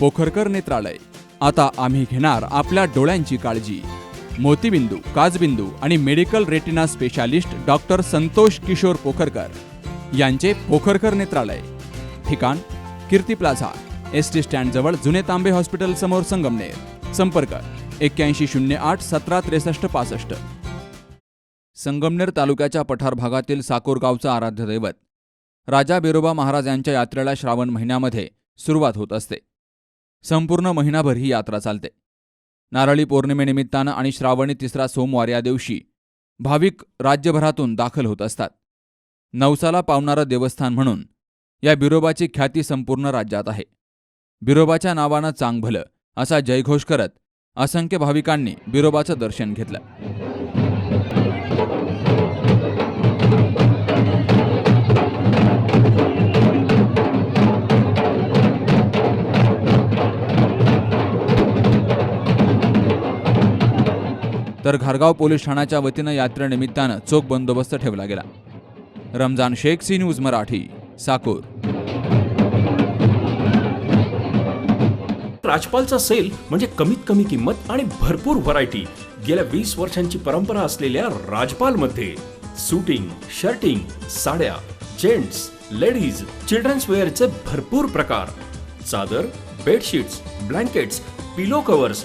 पोखरकर नेत्रालय. आता आम्ही घेणार आपल्या डोळ्यांची काळजी. मोतीबिंदू काजबिंदू आणि medical retina specialist doctor Santosh Kishor Pokharkar यांचे पोखरकर नेत्रालय. ठिकाण कीर्ती प्लाझा एस टी स्टँडजवळ जुने तांबे हॉस्पिटल समोर संगमनेर. संपर्क एक्क्याऐंशी शून्य आठ सतरा त्रेसष्ट पासष्ट. संगमनेर तालुक्याच्या पठार भागातील साकोर गावचं आराध्य दैवत. राजा बिरोबा महाराज यांच्या यात्रेला श्रावण महिन्यामध्ये सुरुवात होत असते. संपूर्ण महिनाभर ही यात्रा चालते. नारळी पौर्णिमेनिमित्तानं आणि श्रावणी तिसरा सोमवार या दिवशी भाविक राज्यभरातून दाखल होत असतात. नवसाला पावणारं देवस्थान म्हणून या बिरोबाची ख्याती संपूर्ण राज्यात आहे. बिरोबाच्या नावानं चांगभलं असा जयघोष करत असंख्य भाविकांनी बिरोबाचं दर्शन घेतलं. तर घारगाव पोलीस ठाण्याच्या वतीनं यात्रेनिमित्तानं चोख बंदोबस्त ठेवला गेला. Ramzan Sheikh C news Marathi Sakur. राजपालचा sale म्हणजे कमीत कमी किंमत आणि भरपूर व्हरायटी गेल्या वीस वर्षांची परंपरा असलेल्या राजपाल मध्ये सुटिंग शर्टिंग साड्या जेंट्स लेडीज चिल्ड्रन्स वेअरचे भरपूर प्रकार. चादर बेडशीट्स ब्लँकेट्स पिलो कव्हर्स